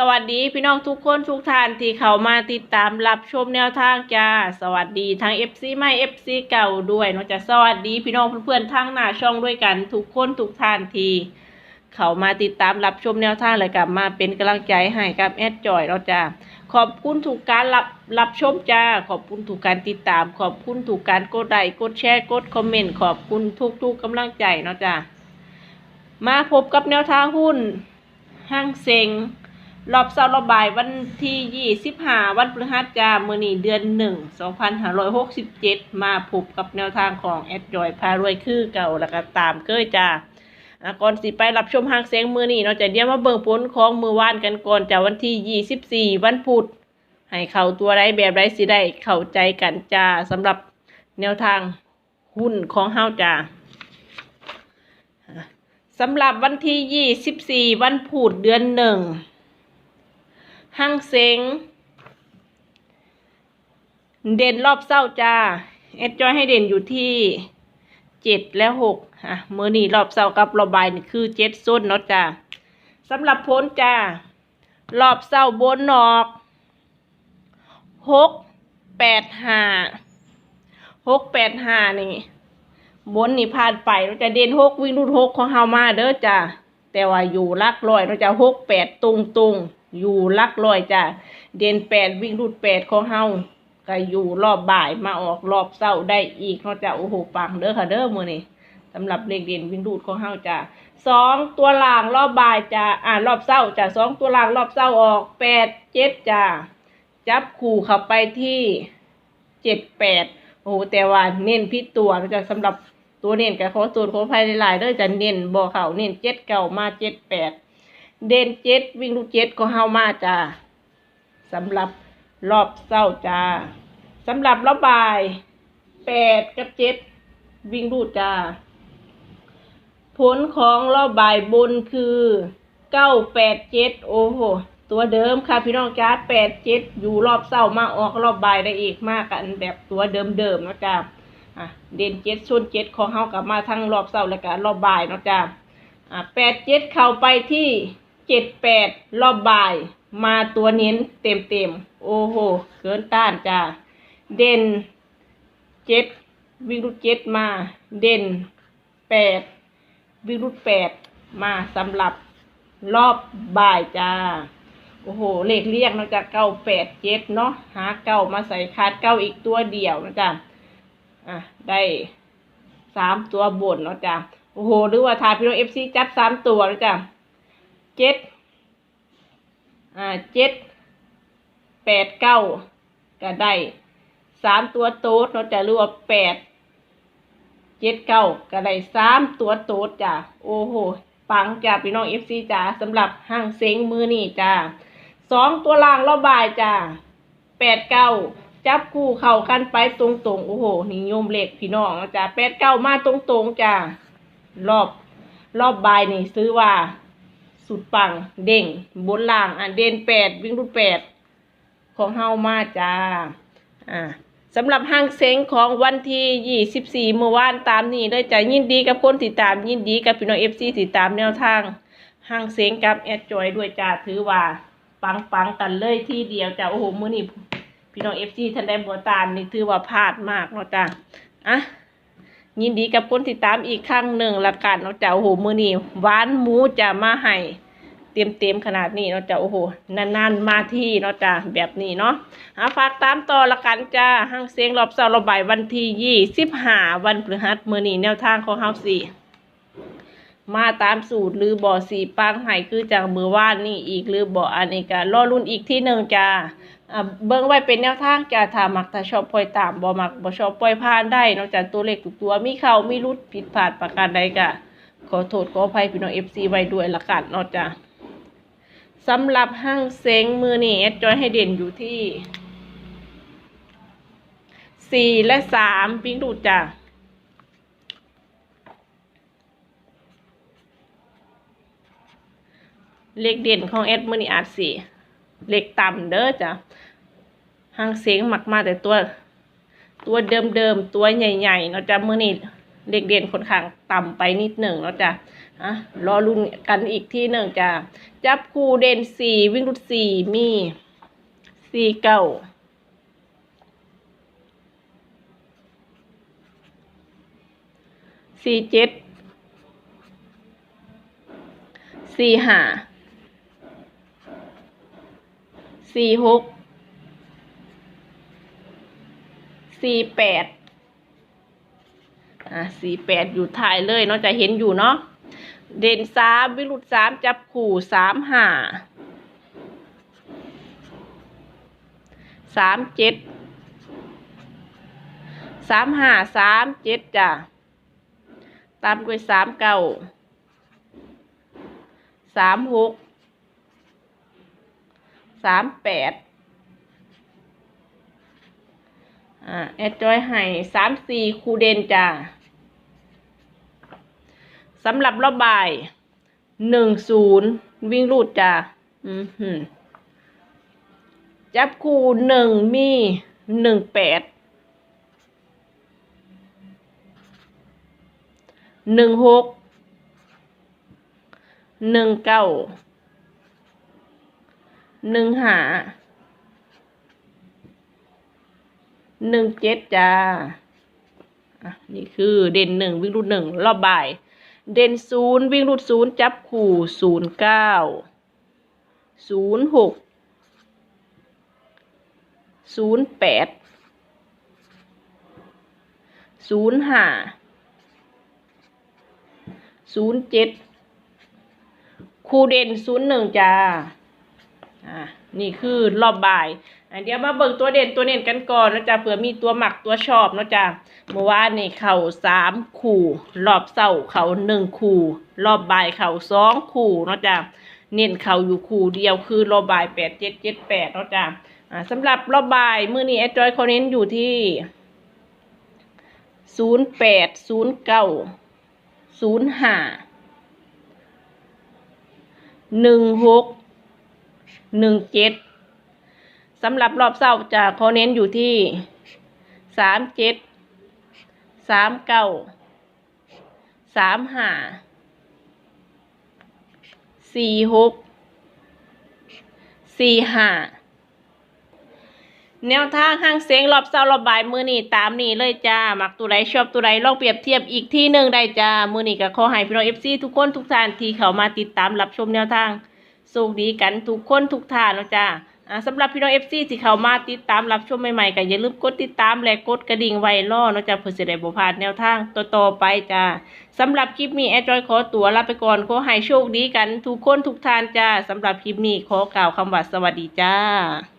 สวัสดีพี่น้องทุกคนทุกท่านที่เข้ามาติดตามรับชมแนวทางจ้า สวัสดีทั้ง FC ใหม่ FC เก่าด้วยนาะจ้ะสวัสดีพี่น้องเพื่อนๆทั้งหน้าช่องด้วยกันทุกคนทุกท่านที่เข้ามาติดตามรับชมแนวทางเลยกลับมาเป็นกำลังใจให้กับแอดจอยเราจ้าขอบคุณถูกการรับรับชมจ้า ขอบคุณถูกการติดตาม ขอบคุณถูกการกดไลค์กดแชร์กดคอมเมนต์ขอบคุณทุกๆกำลังใจเนาะจ้ามาพบกับแนวทางหุ้นห้างเซ็ง รอบเสาร์รอบบ่ายวันที่ยี่สิบห้าวันพฤหัสจ้ามื้อนี้เดือนหนึ่งสองพันห้าร้อยหกสิบเจ็ดมาพบกับแนวทางของแอดจอยพารวยคือเก่าแล้วก็ตามเคยจ้าก่อนสิไปรับชมหางเสียงมือนี้เนาจะเดี๋ยวมาเบิ่งผลของมือวานกันก่อนจากวันที่ยี่สิบสี่วันพุธให้เข้าตัวไรแบบไรสิได้เข้าใจกันจ้าสำหรับแนวทางหุ้นของเฮาจ้าสำหรับวันที่ยี่สิบสี่วันพุธเดือนหนึ่ง ห้างเซ็งเด่นรอบเศร้าจ้าเอ็ดจอยให้เด่นอยู่ที่เจ็ดและหกอะเมื่อนี่รอบเศร้ากับรอบบายนี่คือเจ็ดส้นเนาะจ้าสำหรับพ้นจ้ารอบเศร้าบนนอกหกแปดห้าหกแปดห้านี่บนนี่ผ่านไปเราจะเด่นหกวิ่งรูดหกของเฮามาเด้อจ้าแต่ว่าอยู่ลักลอยเราจะหกแปดตรงตรง อยู่ลักลอยจ้ะเด่นแปดวิ่งรูดแปดของเฮาก็อยู่รอบบ่ายมาออกรอบเศร้าได้อีกเขาจะโอ้โหปังเด้อค่ะเด้อมือนี่สำหรับเลขเด่นวิ่งรูดของเฮาจ้ะสองตัวล่างรอบบ่ายจ้ะอ่ารอบเศร้าจ้ะสองตัวล่างรอบเศร้าออกแปดเจ็ดจ้ะจับคู่เข้าไปที่เจ็ดแปดโอ้โหแต่ว่าเน้นพิตัวจะสำหรับตัวเน้นกับขอตัวขอภายหลายเด้อจะเน้นบ่อเขาเน้นเจ็ดเก่ามาเจ็ดแปด เด่นเจ็ดวิ่งลูกเจ็ดก็เฮามาจ้าสำหรับรอบเศร้าจ้าสำหรับรอบบ่ายแปดกับเจ็ดวิ่งลูกจ้า ผลของรอบบ่ายบนคือเก้าแปดเจ็ดโอ้โหตัวเดิมค่ะพี่น้องจ้าแปดเจ็ดอยู่รอบเศร้ามาออกรอบบ่ายได้อีกมากกันแบบตัวเดิมๆนะจ้าอะเด่นเจ็ดส่วนเจ็ดของเฮากลับมาทั้งรอบเศร้าและก็รอบบ่ายนะจ้าอะแปดเจ็ดเข้าไปที่ เจ็ดแปดรอบบ่าย มาตัวเน้นเต็มเต็มโอ้โหเกินต้านจ้าเด่นเจ็ดวิ่งรุดเจ็ดมา เด่นแปดวิ่งรุดแปดมาสำหรับรอบบ่ายจ้าโอ้โห เลขเรียกนาะจ้ะเก้าแปดเจ็ดเนาะหาเก้ามาใส่คาดเก้าอีกตัวเดียวนะจ้ะอะได้สามตัวบนเนาะจ้ะโอ้โห หรือว่าทาพี่น้องเอฟซีจัดสามตัวนะจ้ะ เจ็ดอ่าเจ็ดแปดเก้าก็ได้สามตัวโต๊ดเราจะรว่าแปดเจ็ดเก้าก็ได้สามตัวโต๊ดจ้ะโอ้โหปังจ้ะพี่น้องเอฟซีจ้ะสำหรับห้างเซ็งมือนี่จ้ะสองตัวล่างรอบบ่ายจ้ะแปดเก้าจับคู่เข้ากันไปตรงๆโอ้โหนิยมเลขพี่น้องจ้ะแปดเก้ามาตรงๆจ้ะรอบรอบบ่ายนี่ซื้อว่า สุดปังเด้งบนล่างอะเด่นแปดวิ่งรูดแปดของเฮามาจ้าอ่าสำหรับห้างเซ็งของวันที่ยี่สิบสี่เมื่อวานตามนี้ได้จะยินดีกับคนติดตามยินดีกับพี่น้องเอฟซีติดตามแนวทางห้างเซ็งกับแอดจอยด้วยจ้าถือว่าปังปังกันเลยที่เดียวจ้าโอ้โหมื้อนี้พี่น้องเอฟซีท่านได้บัวตามนี่ถือว่าพลาดมากเนาะจ้าอะ ยินดีกับคนติดตามอีกครั้งหนึ่งละกันเนาะจ้าโอ้โหมือนี่หวานหมูจะมาให้เต็มเต็มๆขนาดนี้เนาะจ้าโอ้โหนานๆมาที่เนาะจ้าแบบนี้เนาะหาฝากตามต่อละกันจ้าห้างเสียงรอบเสาร์รอบบ่ายวันที่ยี่สิบห้าวันพฤหัสมือนี่แนวทางของเฮาสี่ มาตามสูตรหรือบ่อสีปังไห้คือจากมือว่านนี่อีกหรือบ่ออันนี้ก็รอรุ่นอีกที่หนึ่งจ้าเบิ่งไว้เป็นแนวทางจ้ะถ้ามักถ้าชอบปล่อยตามบ่มักบ่ชอบปล่อยผ่านได้นอกจากตัวเลขทุกตัวมีเข้ามีรุดผิดพลาดประการใดก็ขอโทษขออภัยพี่น้อง FC ไว้ด้วยละกันนาะจ้ะสำหรับห้างเซ็งมือนี่แอดจอยให้เด่นอยู่ที่สี่และสามปิ้งดูจ้ะ เลขเด่นของแอดมือนี่อาจสี่เล็กต่ำเด้อจ้ะหางเสียงหมักมาแต่ตัว ตัวเดิมๆตัวใหญ่ๆเนาะจ้ะมือนี่เด็กเด่นค่อนข้างต่ำไปนิดหนึ่งเนาะจ้ะอะรอลุ้นกันอีกที่หนึ่งจ้าจับคู่เด่นสี่วิ่งรุดสี่มีสี่เก้าสี่เจ็ดสี่ห้า สี่หกสี่แปดอะสี่แปดอยู่ท้ายเลยเนาะจะเห็นอยู่เนาะเด่นสามวิรุตสามจับขู่สามห้าสามเจ็ดสามห้าสามเจ็ดจ้ะตามด้วยสามเก้าสามหก สามแปดอ่าแอดจอยให้สามสี่คูเดนจ้าสำหรับระบบ่ายหนึ่งศูนย์วิ่งรูดจ้าอืมหืมจับคู่หนึ่งมีหนึ่งแปดหนึ่งหกหนึ่งเก้า หนึ่งหาหนึ่งเจ็ดจ้าอะนี่คือเด่นหนึ่งวิ่งรูดหนึ่งรอบบ่าย เด่นศูนย์วิ่งรูดศูนย์จับขู่ศูนย์เก้าศูนย์หกศูนย์แปดศูนย์ห้าศูนย์เจ็ดคู่เด่นศูนย์หนึ่งจ้า อ่านี่คือรอบบ่ายอันเดี๋ยวมาเบิ่งตัวเด่นตัวเด่นกันก่อนนะจ๊ะเผื่อมีตัวหมักตัวชอบนะจ๊ะเมื่อวานนี่เข่าสามคู่รอบเสาเข่าหนึ่งคู่รอบบ่ายเข่าสองคู่นะจ๊ะเน้นเข่าอยู่คู่เดียวคือรอบบ่ายแปดเจ็ดเจ็ดแปดนะจ๊ะอ่าสำหรับรอบบ่ายมื้อนี้แอดจอยเขาเน้นอยู่ที่ศูนย์แปดศูนย์เก้าศูนย์ห้าหนึ่งหก หนึ่งเจ็ดสำหรับรอบเศร้าจะเขาเน้นอยู่ที่สามเจ็ดสามเก้าสามห้าสี่หกสี่ห้าแนวทางห้างเสียงรอบเศร้ารอบบ่ายมือนี่ตามนี่เลยจ้ามักตัวใดชอบตัวใดลองเปรียบเทียบอีกที่หนึ่งได้จ้ามือนี่ก็ขอให้พี่น้องเอฟซีทุกคนทุกท่านที่เขามาติดตามรับชมแนวทาง โชคดีกันทุกคนทุกท่านนะจ้าอ่าสำหรับพี่น้องเอฟซีที่เข้ามาติดตามรับชมใหม่ๆก็อย่าลืมกดติดตามและกดกระดิ่งไว้ล่อเนาะจ้ะเพื่อจะได้บ่พลาดแนวทางต่อๆไปจ้าสำหรับคลิปนี้แอดจอยขอตัวลาไปก่อนขอให้โชคดีกันทุกคนทุกท่านจ้าสำหรับคลิปนี้ขอกล่าวคำว่าสวัสดีจ้า